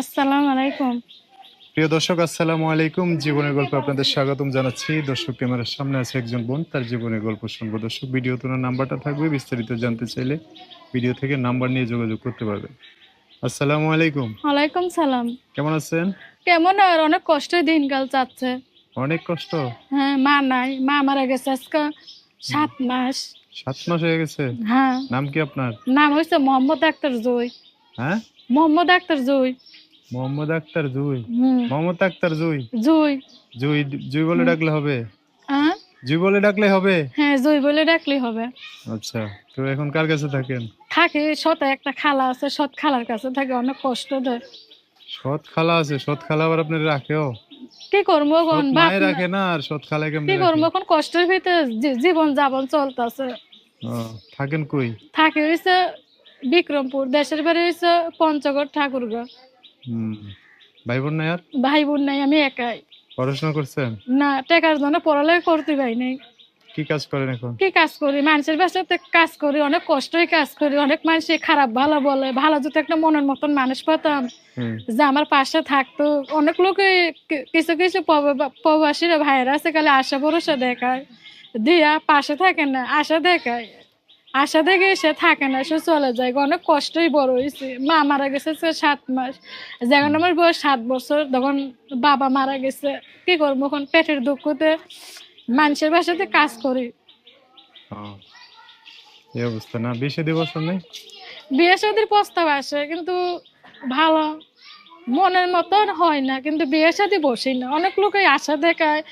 আসসালামু আলাইকুম। প্রিয় দর্শক আসসালামু আলাইকুম। জীবনের গল্প আপনাদের স্বাগতম জানাচ্ছি। দর্শক ক্যামেরার সামনে আছে একজন বোন তার জীবনের গল্প শুনব। দর্শক ভিডিও তোনার নাম্বারটা থাকবে বিস্তারিত জানতে চাইলে ভিডিও থেকে নাম্বার নিয়ে যোগাযোগ করতে পারবেন আসসালামু আলাইকুম। ওয়ালাইকুম সালাম। কেমন আছেন? কেমন আর? অনেক কষ্ট দিনকাল যাচ্ছে। অনেক কষ্ট? হ্যাঁ মা নাই। মা মারা গেছে আজকে সাত মাস। সাত মাস হয়ে গেছে? হ্যাঁ। নাম কি আপনার? নাম হয়েছে মোহাম্মদ আক্তার জুই। হ্যাঁ? মোহাম্মদ আক্তার জুই। মোহাম্মদ আক্তার জুই। হুম। মোহাম্মদ আক্তার জুই। জুই। জুই জুই বলে ডাকলে হবে? জুই বলে ডাকলে হবে? হ্যাঁ জুই বলে ডাকলে হবে। আচ্ছা তো এখন কার কাছে থাকেন? থাকে সতে একটা খালা আছে সৎ খালার কাছে থাকে অনেক কষ্ট দেয়। সৎ খালা আছে সৎ খালা আবার আপনার রাখেও? কি করব এখন? বাপ রাখে না আর সৎ খালা কেমন কি করব এখন? কষ্টের ভিতরে জীবন যাপন চলতেছে। থাকেন কই? থাকে হয়েছে বিক্রমপুর দেশের বাড়ি হয়েছে পঞ্চগড় ঠাকুরগাঁও। ভাই বোন নাই আর? ভাই বোন নাই আমি একাই। পড়াশোনা করছেন? না টাকার জন্য পড়ালেখা করতে পারি নাই। কি কাজ করেন এখন? কি কাজ করি? মানুষের বাসাতে কাজ করি অনেক কষ্টই কাজ করি অনেক মানুষ খারাপ ভালো বলে। ভালো যদি একটা মনের মতন মানুষ পেতাম যে আমার পাশে থাকতো। অনেক লোকে কিছু কিছু প্রবাসীরা ভাইরা আছে খালি আশা ভরসা দেখায়। দিয়া পাশে থাকে না আশা দেখায়। আশা দেখে সে থাকে না সে চলে যায়। অনেক কষ্টই বড় হয়েছে। মা মারা গেছে সে সাত মাস। যখন আমার বয়স সাত বছর তখন বাবা মারা গেছে। কি করব এখন? পেটের দুঃখতে মানুষের বাসাতে কাজ করি। এই অবস্থা না? বিশে দিবস নেই? বিয়ে শাদির প্রস্তাব আসে কিন্তু ভালো মনের মতন হয় না। কিন্তু বিয়ে শাদি বসি না। অনেক লোকই আশা দেখায়।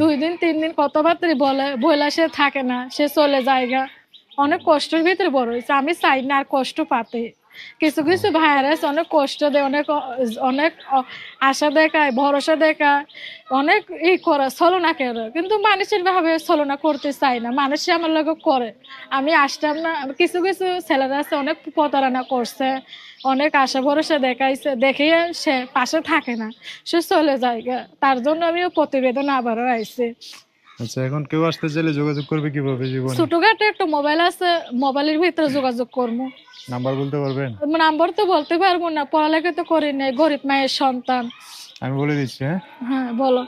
দুই দিন তিন দিন কথাবার্তা বলে বইলা সে থাকে না সে চলে জায়গা অনেক কষ্টের ভিতরে বড় হয়েছে। আমি চাই না আর কষ্ট পাতে। কিছু কিছু ভাইরাস অনেক কষ্ট দেয়, অনেক অনেক আশা দেখায়, ভরসা দেখায়, অনেক ই করে, ছলনা করে। কিন্তু মানুষের ভাবে ছলনা করতে চাই না। মানুষ আমার লগে করে। আমি আসতাম না। কিছু কিছু ছেলেরা আছে, অনেক প্রতারণা করছে, অনেক আশা ভরসা দেখাইছে। দেখে সে পাশে থাকে না। সে চলে যায় তার জন্য আমিও প্রতিবেদন আবারও আইছি। আচ্ছা এখন কেউ আসতে চাইলে যোগাযোগ করবে কীভাবে জীবনে? ছোটখাটো একটা মোবাইল আছে মোবাইলের ভিতরে যোগাযোগ করব। নাম্বার বলতে পারবেন? নাম্বার তো বলতে পারব না পড়ালেখা তো করি নাই গরিব মায়ের সন্তান। আমি বলে দিচ্ছি হ্যাঁ? হ্যাঁ বলো।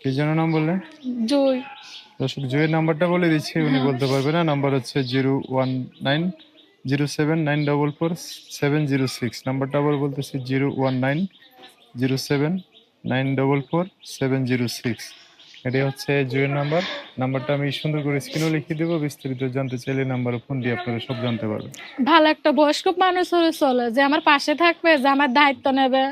কি যেন নাম বললেন? জুই। দর্শক জয়ের নাম্বারটা বলে দিচ্ছি উনি বলতে পারবে না। নাম্বার হচ্ছে zero one nine zero seven nine double four seven zero six. নাম্বারটা আবার বলতেছি zero one nine zero seven nine double four seven zero six. এটাই হচ্ছে জয়ের নাম্বার। নাম্বারটা আমি সুন্দর করে স্ক্রিনও লিখে দেবো, বিস্তারিত জানতে চাইলে নাম্বার ফোন দিয়ে আপনারা সব জানতে পারবেন। ভালো একটা বয়স্ক মানুষ হলে চলে, যে আমার পাশে থাকবে, যে আমার দায়িত্ব নেবে,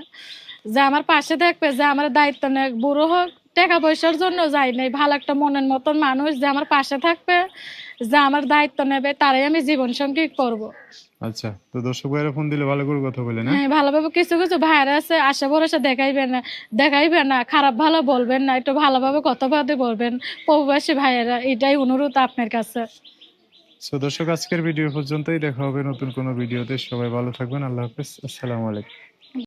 যে আমার পাশে থাকবে, যে আমার দায়িত্ব নেবে বুড়ো হোক, টাকা পয়সার জন্য যাই নাই, ভালো একটা মনের মতন মানুষ, যে আমার পাশে থাকবে যে আমার দায়িত্ব নেবে তারাই আমি জীবন সঙ্গী করব। আচ্ছা তো দর্শক ভাইরা ফোন দিলে ভালো করে কথা বলেন হ্যাঁ হ্যাঁ ভালোভাবে কিছু কিছু ভাইরা আছে আশা ভরসা দেখাইবে না দেখাইবে না খারাপ ভালো বলবেন না একটু ভালোভাবে কথাবার্তা বলবেন। প্রবাসী ভাইয়েরা এটাই অনুরোধ আপনার কাছে। সো দর্শক আজকের ভিডিও পর্যন্তই দেখা হবে নতুন কোনো ভিডিওতে। সবাই ভালো থাকবেন আল্লাহ হাফেজ আসসালামু আলাইকুম।